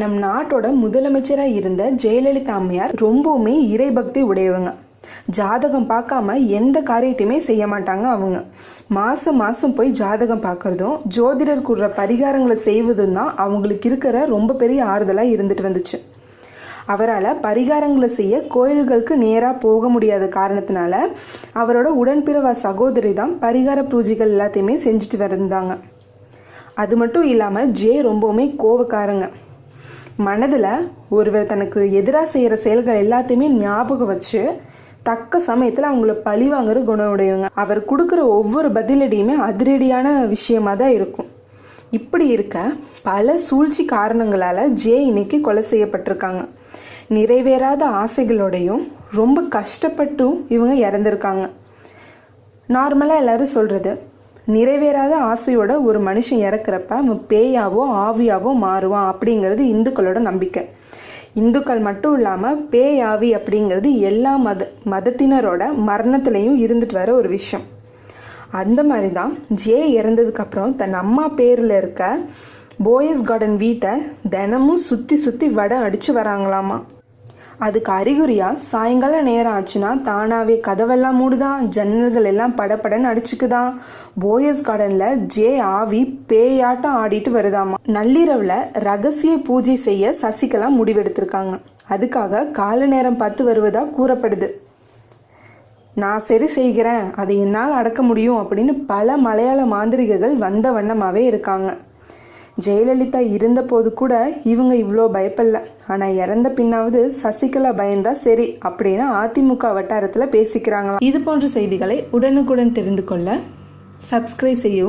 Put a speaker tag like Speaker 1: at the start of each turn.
Speaker 1: நம் நாட்டோட முதலமைச்சராக இருந்த ஜெயலலிதா அம்மையார் ரொம்பவுமே இறைபக்தி உடையவங்க. ஜாதகம் பார்க்காம எந்த காரியத்தையுமே செய்ய மாட்டாங்க அவங்க. மாதம் மாதம் போய் ஜாதகம் பார்க்கறதும் ஜோதிடர் கூடுற பரிகாரங்களை செய்வதும் தான் அவங்களுக்கு இருக்கிற ரொம்ப பெரிய ஆறுதலாக இருந்துட்டு வந்துச்சு. அவரால் பரிகாரங்களை செய்ய கோயில்களுக்கு நேராக போக முடியாத காரணத்தினால அவரோட உடன்பிறவா சகோதரி தான் பரிகார பூஜைகள் எல்லாத்தையுமே செஞ்சுட்டு வந்திருந்தாங்க. அது மட்டும் இல்லாமல் ஜே ரொம்பவுமே கோவக்காரங்க. மனதில் ஒருவர் தனக்கு எதிராக செய்கிற செயல்கள் எல்லாத்தையுமே ஞாபகம் வச்சு தக்க சமயத்தில் அவங்கள பழி வாங்குற குணம் உடையவங்க. அவர் கொடுக்குற ஒவ்வொரு பதிலடியுமே அதிரடியான விஷயமாக தான் இருக்கும். இப்படி இருக்க பல சூழ்ச்சி காரணங்களால் ஜே இன்னைக்கு கொலை செய்யப்பட்டிருக்காங்க. நிறைவேறாத ஆசைகளோடையும் ரொம்ப கஷ்டப்பட்டும் இவங்க இறந்துருக்காங்க. நார்மலாக எல்லாரும் சொல்கிறது நிறைவேறாத ஆசையோட ஒரு மனுஷன் இறக்குறப்ப அவன் பேயாவோ ஆவியாவோ மாறுவான் அப்படிங்கிறது இந்துக்களோட நம்பிக்கை. இந்துக்கள் மட்டும் இல்லாமல் பேயாவி அப்படிங்கிறது எல்லா மத மதத்தினரோட மரணத்துலேயும் இருந்துட்டு வர ஒரு விஷயம். அந்த மாதிரி தான் ஜே இறந்ததுக்கப்புறம் தன் அம்மா பேரில் இருக்க போயஸ் கார்டன் வீட்டை தினமும் சுற்றி சுற்றி வடை அடித்து வராங்களாமா. அதுக்கு அறிகுறியாக சாயங்காலம் நேரம் ஆச்சுன்னா தானாவே கதவெல்லாம் மூடுதான் ஜன்னல்கள் எல்லாம் படபடன்னு அடிச்சுக்குதான் போயஸ் கார்டன்ல ஜே ஆவி பேயாட்டம் ஆடிட்டு வருதாமா? நள்ளிரவுல ரகசிய பூஜை செய்ய சசிகலா முடிவெடுத்திருக்காங்க. அதுக்காக கால நேரம் பார்த்து வருவதா கூறப்படுது. நான் சரி செய்கிறேன். அதை என்னால் அடக்க முடியும் அப்படின்னு பல மலையாள மாந்திரிகர்கள் வந்த வண்ணமாவே இருக்காங்க. ஜெயலலிதா இருந்தபோது கூட இவங்க இவ்வளோ பயப்படல. ஆனால் இறந்த பின்னாவது சசிகலா பயந்தா சரி அப்படின்னு அதிமுக வட்டாரத்தில் பேசிக்கிறாங்களாம். இது போன்ற செய்திகளை உடனுக்குடன் தெரிந்து கொள்ள சப்ஸ்கிரைப் செய்யவும்